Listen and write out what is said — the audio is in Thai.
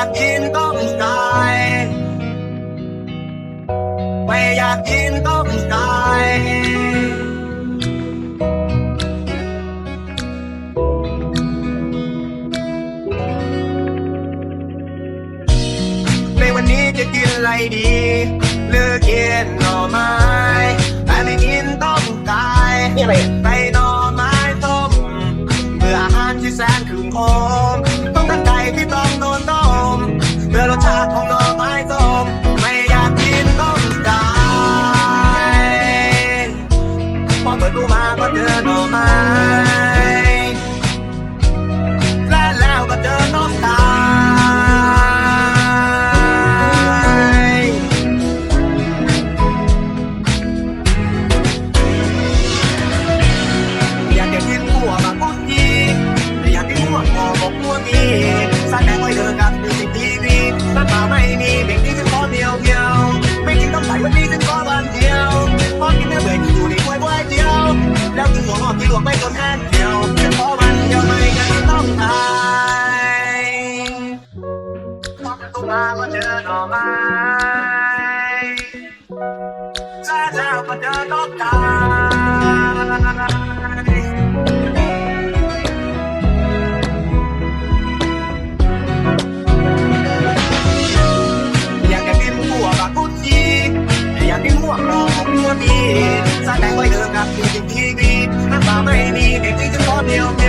ากกินต้มไก่ไม่อยากกินต้มไก่ในวันนี้จะกินอะไรดีเลือกกินหน่อไม้แต่ไม่กินต้มไก่นี่อะไรอะไปหน่อไม้ต้มเพื่ออาหารที่แสนถึงหอมต้องตั้งไก่ที่ต้องโดนต้มเพื่อรส ชาติของหน่อไม้ต้มไม่อยากกินต้มไก่พอเปิดดูมาก็เจอหน่อไม้ วงไปคนงานเดียวเพียงพอวันเดีไม่กันต้องตายต้องมาเจอหน่อไม้ถ้าเจ้ามาเจอต้องตายอยากกินหัวปลากุ้งยีอยากกินหัวกรอบหัวมี แสดงไว้เดิมครับอยู่ที่ดีน้ำตาไม่มีเด็กที่จะขอเดียว